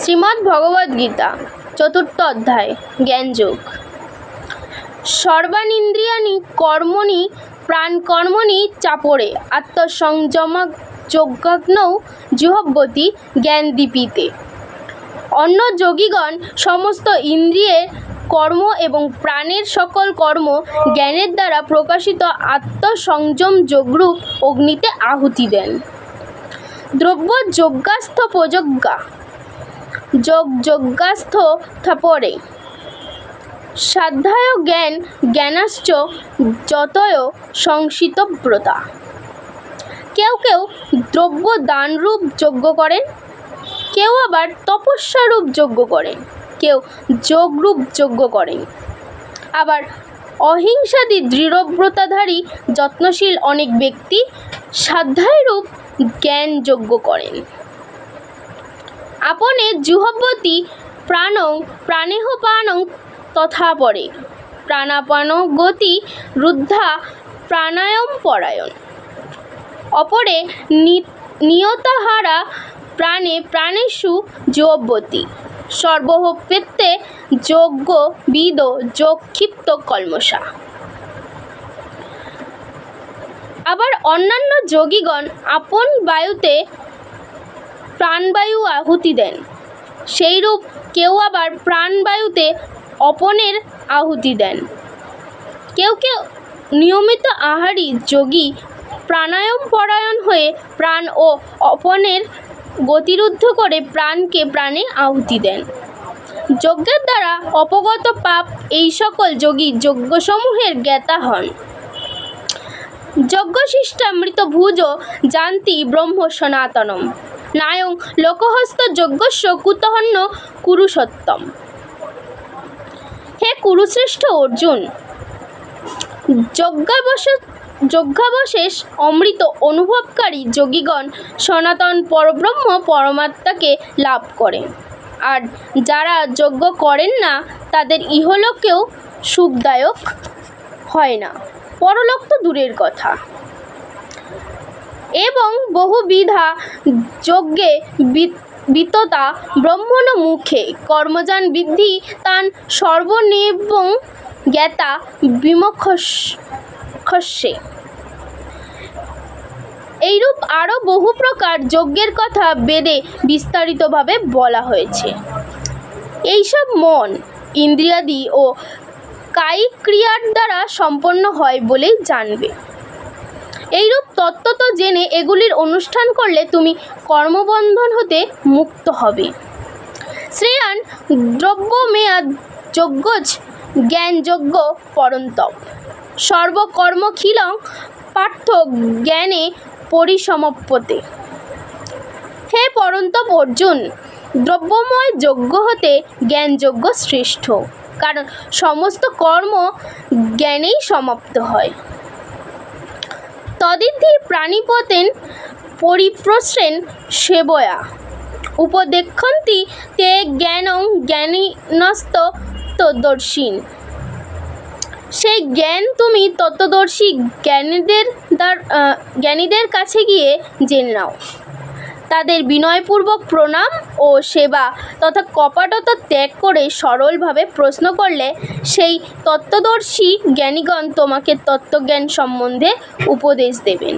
শ্রীমদ্ ভগবদ্গীতা চতুর্থ অধ্যায়, জ্ঞানযোগ। সর্বানিন্দ্রিয়াণি কর্মণি, প্রাণকর্মণি চাপরে আত্মসংযমযোগাগ্নৌ জুহব্বতি জ্ঞানদীপিতে। অন্য যোগীগণ সমস্ত ইন্দ্রিয়ের কর্ম এবং প্রাণের সকল কর্ম জ্ঞানের দ্বারা প্রকাশিত আত্মসংযম যোগরূপ অগ্নিতে আহুতি দেন। দ্রব্য যজ্ঞাস্থ প্রযজ্ঞা যোগ যজ্ঞাস্থ থাপরে সাধ্যায় জ্ঞান, জ্ঞানাশ্চ যতয় সংসিতব্রতা। কেউ কেউ দ্রব্য দানরূপ যজ্ঞ করেন, কেউ আবার তপস্যারূপ যজ্ঞ করেন, কেউ যোগরূপ যজ্ঞ করেন। আবার অহিংসাদি দৃঢ়ব্রতাধারী যত্নশীল অনেক ব্যক্তি সাধ্যায়রূপ জ্ঞান যজ্ঞ করেন। আপনে জুহব্বতী প্রাণং প্রাণেহ প্রাণং তথা পরে। প্রাণাপান গতি রুদ্ধা প্রাণায়াম পরায়ণ। অপরে নিয়তাহারা প্রাণে প্রাণেষু যোগবতী সর্বহপেত্তে যজ্ঞ বিদ যোগক্ষিপ্ত কলমসা আবার অন্যান্য যোগীগণ আপন বায়ুতে প্রাণবায়ু আহুতি দেন। সেইরূপ কেউ আবার প্রাণবায়ুতে অপনের আহুতি দেন। কেউ কেউ নিয়মিত আহারী যোগী প্রাণায়াম পরায়ণ হয়ে প্রাণ ও অপনের গতিরুদ্ধ করে প্রাণকে প্রাণে আহুতি দেন। যজ্ঞের দ্বারা অপগত পাপ এই সকল যোগী যজ্ঞসমূহের জ্ঞাতা হন। যজ্ঞশিষ্টামৃত ভুজ জানতি ব্রহ্ম সনাতনম। নায়ং লোকহস্ত যজ্ঞস্য কুতহন্য কুরুষোত্তম। হে কুরুশ্রেষ্ঠ অর্জুন, যজ্ঞাবশ যজ্ঞাবশেষ অমৃত অনুভবকারী যোগীগণ সনাতন পরব্রহ্ম পরমাত্মাকে লাভ করে আর যারা যজ্ঞ করেন না, তাদের ইহলোকেও সুখদায়ক হয় না। পরলোক তো দূরের কথা। এবং বহুবিধা যজ্ঞে বিততা ব্রহ্মণ মুখে কর্মজান বৃদ্ধি তান সর্বনিবং জ্ঞাতা বিমক্ষস্যে এইরূপ আরও বহু প্রকার যজ্ঞের কথা বেদে বিস্তারিতভাবে বলা হয়েছে। এইসব মন, ইন্দ্রিয়াদি ও কায়িক ক্রিয়ার দ্বারা সম্পন্ন হয় বলেই জানবে। এইরূপ তত্ত্বত জেনে এগুলির অনুষ্ঠান করলে তুমি কর্মবন্ধন হতে মুক্ত হবে। শ্রেয়ান দ্রব্যমেয়া যজ্ঞজ, জ্ঞানযজ্ঞ পরন্তপ। সর্বকর্মখিলং পার্থ জ্ঞানে পরিসমাপ্যতে। হে পরন্তপ অর্জুন, দ্রব্যময় যজ্ঞ হতে জ্ঞানযজ্ঞ শ্রেষ্ঠ, কারণ সমস্ত কর্ম জ্ঞানেই সমাপ্ত হয়। তদিদ্ধি প্রাণীপতেন পরিপ্রসেন সেবয়া। উপদেক্ষন্তি তে জ্ঞানং জ্ঞানীনস্ত তদ্দর্শীন। সেই জ্ঞান তুমি তত্ত্বদর্শী জ্ঞানীদের দ্বার- জ্ঞানীদের কাছে গিয়ে জেনে নাও। তাদের বিনয়পূর্বক প্রণাম ও সেবা তথা কপাটতা ত্যাগ করে সরলভাবে প্রশ্ন করলে সেই তত্ত্বদর্শী জ্ঞানীগণ তোমাকে তত্ত্বজ্ঞান সম্বন্ধে উপদেশ দেবেন।